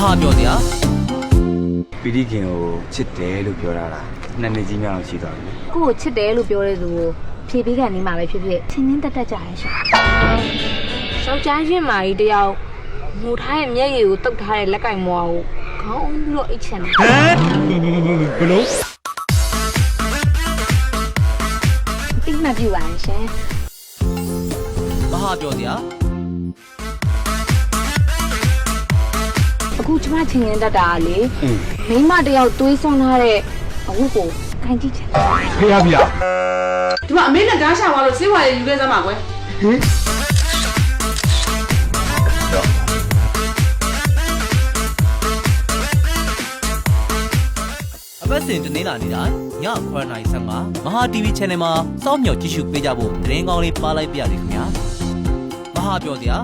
ဟာပြောစရာပီတိခင်ကိုချစ်တယ်လို့ပြောတာလားနှစ်နှစ်ကြီးများအောင်ရှိသွားပြီကိုကိုချစ်တယ်လို့ပြောတဲ့သူကိုဖြေပေးကန်နေမှာပဲဖြစ်ဖြစ်ချင်းချင်းတက်တက်ကြရရှာယောက်ျားချင်းမာကြီးတယောက်မူထားရဲ့မျက်ရည်ကိုတုတ်ထားတဲ့လက်ကင်မွားကိုခေါင်းပြီးတော့အိတ်ချင်တယ်ဟမ်ဘလို့တိမှတ်ပြပါရှင်မဟာပြောစရာ အခုကျမချင်းချင်းတက်တာကလေอืมမိန်းမတယောက်သွေးစွန်းထားတဲ့အဝတ်ကိုခိုင်ကြည့်ချင်တယ်ဖေရဗျာဒီမှာအမေနဲ့ဓာတ်ရှာသွားလို့စေးဝါရယူခဲ့စမ်းပါကွယ်အပတ်စဉ်တနင်္လာနေ့တိုင်းည9:55မဟာ TV Channel မှာစောင့်မျှော်ကြည့်ရှုပေးကြဖို့သတင်းကောင်းလေးပါလိုက်ပါရစေခင်ဗျာမဟာပြောစရာ